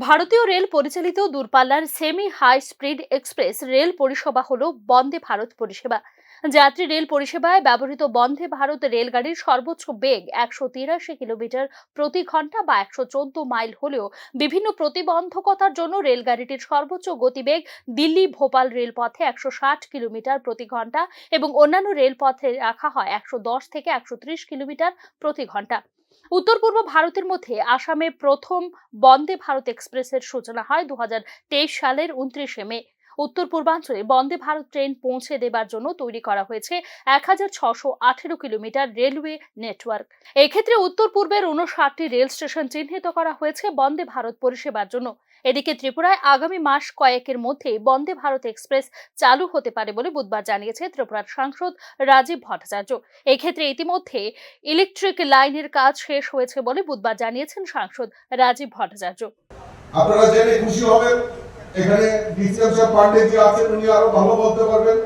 ভারতীয় রেল পরিচালিত দূরপাল্লার semi high speed express rail পরিষেবা হল বন্দে ভারত পরিষেবা। যাত্রী রেল পরিষেবায় ব্যবহৃত বন্দে ভারত রেলগাড়ির সর্বোচ্চ বেগ একশো তিরাশি কিলোমিটার প্রতি ঘণ্টা বা একশো চোদ্দ মাইল হলেও বিভিন্ন প্রতিবন্ধকতার জন্য রেলগাড়িটির সর্বোচ্চ গতিবেগ দিল্লি ভোপাল রেলপথে একশো ষাট কিলোমিটার প্রতি ঘণ্টা এবং অন্যান্য রেলপথে রাখা হয় একশো দশ থেকে একশো ত্রিশ কিলোমিটার প্রতি ঘণ্টা। উত্তর পূর্ব ভারতের মধ্যে আসামে প্রথম বন্দে ভারত এক্সপ্রেসের সূচনা হয় দু হাজার তেইশ সালের উনত্রিশে মে। উত্তর পূর্বাঞ্চলে বন্দে ভারত ট্রেন পৌঁছে দেবার জন্য তৈরি করা হয়েছে এক হাজার ছশো আঠেরো কিলোমিটার রেলওয়ে নেটওয়ার্ক। এক্ষেত্রে উত্তর পূর্বের উনষাটটি রেল স্টেশন চিহ্নিত করা হয়েছে বন্দে ভারত পরিষেবার জন্য। এদিকে ত্রিপুরায় আগামী মাস কয়েকের মধ্যেই বন্দে ভারত এক্সপ্রেস চালু হতে পারে বলে বুধবার জানিয়েছে ত্রিপুরার সাংসদ রাজীব ভট্টাচার্য। এক্ষেত্রে ইতিমধ্যে ইলেকট্রিক লাইনের কাজ শেষ হয়েছে বলে বুধবার জানিয়েছেন সাংসদ রাজীব ভট্টাচার্য। আপনারা জেনে খুশি হবেন এখানে ডিসিএম সাহেব জি আছেন, উনি আরও ভালো বলতে পারবেন।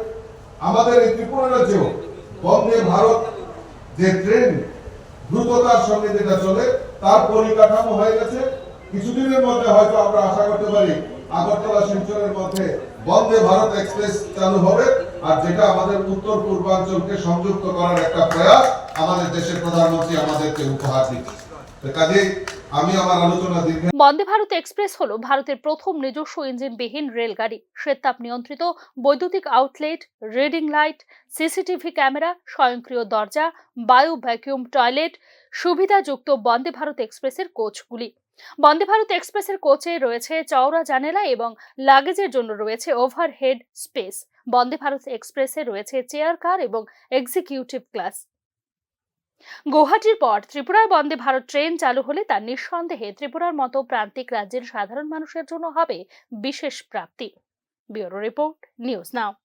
আমাদের এই ত্রিপুরা রাজ্যেও বন্দে ভারত যে ট্রেন, দ্রুততার সঙ্গে যেটা চলে, তার পরিকাঠামো হয়ে গেছে। কিছুদিনের মধ্যে হয়তো আমরা আশা করতে পারি আগরতলা শিলচরের মধ্যে বন্দে ভারত এক্সপ্রেস চালু হবে, আর যেটা আমাদের উত্তর পূর্বাঞ্চলকে সংযুক্ত করার একটা প্রয়াস আমাদের দেশের প্রধানমন্ত্রী আমাদেরকে উপহার দিচ্ছে তো কাজেই আমি আমার আলোচনা বন্দে ভারত এক্সপ্রেস হল ভারতের প্রথম নিজস্ব ইঞ্জিনবিহীন রেলগাড়ি। শ্বেতাপ নিয়ন্ত্রিত, বৈদ্যুতিক outlet reading light CCTV camera স্বয়ংক্রিয় দরজা বায়ু ভ্যাকুয়াম টয়লেট সুবিধাযুক্ত বন্দে ভারত এক্সপ্রেসের কোচগুলি। বন্দে ভারত এক্সপ্রেসের কোচে রয়েছে চওড়া জানালা এবং লাগেজের জন্য রয়েছে ওভারহেড স্পেস বন্দে ভারত এক্সপ্রেসে রয়েছে চেয়ার কার এবং এক্সিকিউটিভ ক্লাস গুয়াহাটির পর ত্রিপুরায় বন্দে ভারত ট্রেন চালু হলে তার নিঃসন্দেহে ত্রিপুরার মতো প্রান্তিক রাজ্যের সাধারণ মানুষের জন্য হবে বিশেষ প্রাপ্তি। Bureau report, news now.